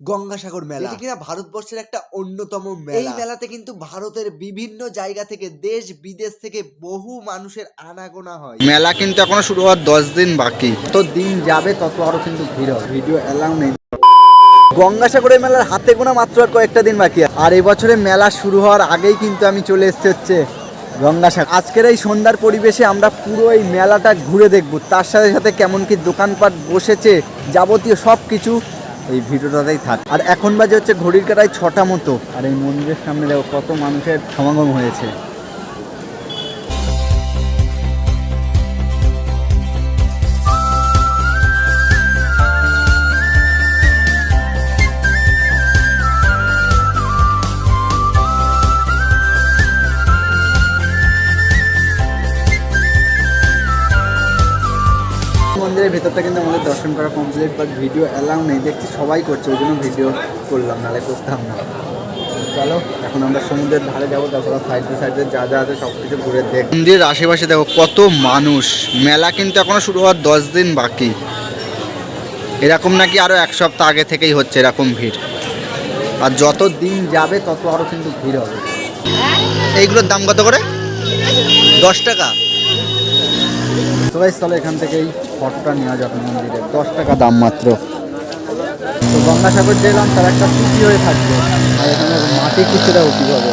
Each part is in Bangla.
গঙ্গাসাগর মেলা। এটি কিনা ভারতবর্ষের একটা অন্যতম মেলা। এই মেলাতে কিন্তু ভারতের বিভিন্ন জায়গা থেকে দেশ বিদেশ থেকে বহু মানুষের আনাগোনা হয়। মেলা কিন্তু এখনও শুরু হওয়ার দশ দিন বাকি। তো দিন যাবে তত আরও কিন্তু ভিড় হবে। ভিডিও অ্যালাউ নেই। গঙ্গাসাগরের মেলার হাতে গোনা মাত্র আর কয়েকটা দিন বাকি আর এবছরে মেলা শুরু হওয়ার আগেই কিন্তু আমি চলে এসেছি হচ্ছে গঙ্গাসাগর। আজকের এই সন্ধ্যার পরিবেশে আমরা পুরো এই মেলাটা ঘুরে দেখব। তার সাথে সাথে কেমন কি দোকানপাট বসেছে যাবতীয় সব কিছু এই ভিডিওটাতেই থাক। আর এখন বাজে হচ্ছে ঘড়ির কাটায় ছটা মতো। আর এই মন্দিরের সামনে দেখো কত মানুষের সমাগম হয়েছে। ভেতরটা কিন্তু আমাদের দর্শন করা কমপ্লিট বাট ভিডিও অ্যালাউ নেই। দেখছি সবাই করছে, ওই জন্য ভিডিও করলাম নাহলে করতাম না। চলো, এখন আমরা সমুদ্রের ধারে যাব, তারপর সাইডে সাইডে যা যা আছে সব কিছু ঘুরে দেখ। মন্দিরের আশেপাশে দেখো কত মানুষ। মেলা কিন্তু এখনও শুরু হওয়ার দশ দিন বাকি। এরকম নাকি আরও এক সপ্তাহ আগে থেকেই হচ্ছে এরকম ভিড়। আর যত দিন যাবে, তত আরও কিন্তু ভিড় হবে। এইগুলোর দাম কত করে? দশ টাকা। সবাই তাহলে এখান থেকে এই ফটোটা নেওয়া যাবে মন্দিরে দশ টাকা দাম মাত্র। তো গঙ্গাসাগর যে এলাম তার একটা ছুটি হয়ে থাকবে, আর এখানে মাটি কিছুটা উঠি হবে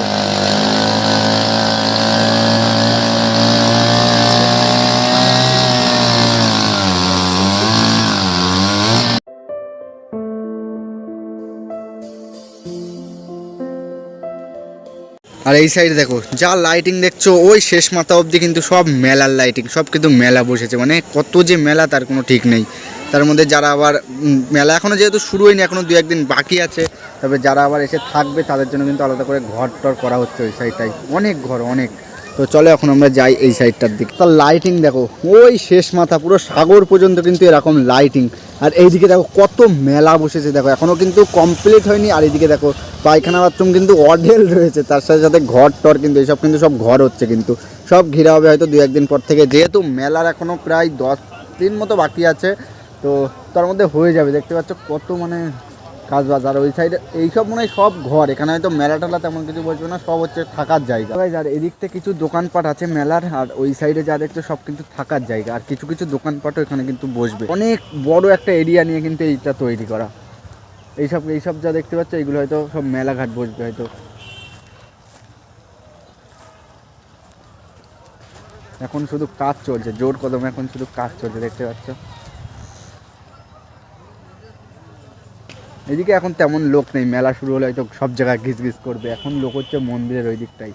আর এই সাইডে দেখো, যা লাইটিং দেখছ, ওই শেষ মাথা অবধি কিন্তু সব মেলার লাইটিং সব কিন্তু মেলা বসেছে। মানে কত যে মেলা তার কোনো ঠিক নেই। তার মধ্যে যারা আবার মেলা এখনও যেহেতু শুরু হয়নি এখনও দু একদিন বাকি আছে, তবে যারা আবার এসে থাকবে, তাদের জন্য কিন্তু আলাদা করে ঘর টর করা হচ্ছে ওই সাইডটাই অনেক ঘর, অনেক। তো চলো এখন আমরা যাই এই সাইডটার দিকে। তার লাইটিং দেখো, ওই শেষ মাথা পুরো সাগর পর্যন্ত কিন্তু এরকম লাইটিং আর এইদিকে দেখো কত মেলা বসেছে, দেখো এখনও কিন্তু কমপ্লিট হয়নি। আর এইদিকে দেখো পায়খানা বাথরুম কিন্তু অডেল রয়েছে, তার সাথে সাথে ঘর টর কিন্তু এইসব কিন্তু সব ঘর হচ্ছে কিন্তু। সব ঘিরা হবে হয়তো দু একদিন পর থেকে, যেহেতু মেলার এখনও প্রায় দশ দিন মতো বাকি আছে, তো তার মধ্যে হয়ে যাবে। দেখতে পাচ্ছ কত মানে কাজ বাজ আর ওই সাইডে এইসব মনে হয় সব ঘর। এখানে হয়তো মেলা টেলা তেমন কিছু বসবে না সব হচ্ছে থাকার জায়গা। Guys, আর এদিক থেকে কিছু দোকানপাট আছে মেলার আর ওই সাইডে যা দেখছ সব কিন্তু থাকার জায়গা। আর কিছু কিছু দোকানপাটও এখানে কিন্তু বসবে। অনেক বড় একটা এরিয়া নিয়ে কিন্তু এইটা তৈরি করা। এইসব এইসব যা দেখতে পাচ্ছ এইগুলো হয়তো সব মেলাঘাট বসবে হয়তো। এখন শুধু কাজ চলছে জোর কদমে এখন শুধু কাজ চলছে দেখতে পাচ্ছ? এদিকে এখন তেমন লোক নেই, মেলা শুরু হলে হয়তো সব জায়গায় ঘিস করবে। এখন লোক হচ্ছে মন্দিরের ওই দিকটাই।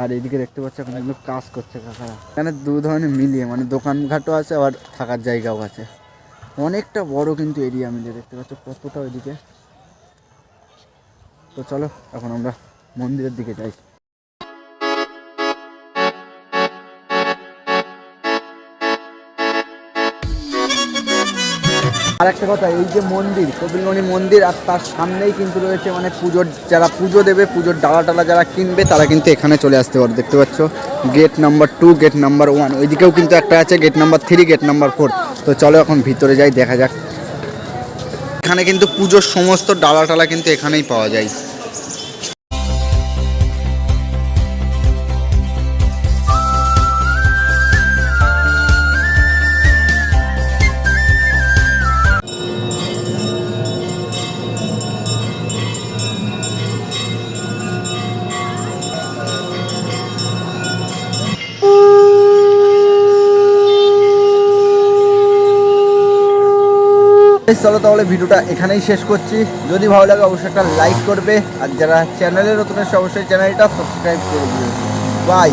আর এদিকে দেখতে পাচ্ছ এখন এগুলো কাজ করছে কাকারা। এখানে দু ধরনের মিলিয়ে মানে দোকানঘাটও আছে, আবার থাকার জায়গাও আছে। অনেকটা বড় কিন্তু এরিয়া মিলিয়ে দেখতে পাচ্ছ, কতটা ওইদিকে। তো চলো, এখন আমরা মন্দিরের দিকে যাই। আর একটা কথা, এই যে মন্দির, কপিলমণি মন্দির আর তার সামনেই কিন্তু রয়েছে মানে পুজোর, যারা পুজো দেবে, পুজোর ডালা টালা যারা কিনবে, তারা কিন্তু এখানে চলে আসতে পারে দেখতে পাচ্ছ? Gate number two gate number one ওইদিকেও কিন্তু একটা আছে gate number three gate number four তো চলো এখন ভিতরে যাই, দেখা যাক। এখানে কিন্তু পুজোর সমস্ত ডালা টালা কিন্তু এখানেই পাওয়া যায়। চলো তাহলে ভিডিওটা এখানেই শেষ করছি। যদি ভালো লাগে, অবশ্যই একটা লাইক করবে। আর যারা চ্যানেলে নতুন আছে অবশ্যই চ্যানেলটা সাবস্ক্রাইব করে বাই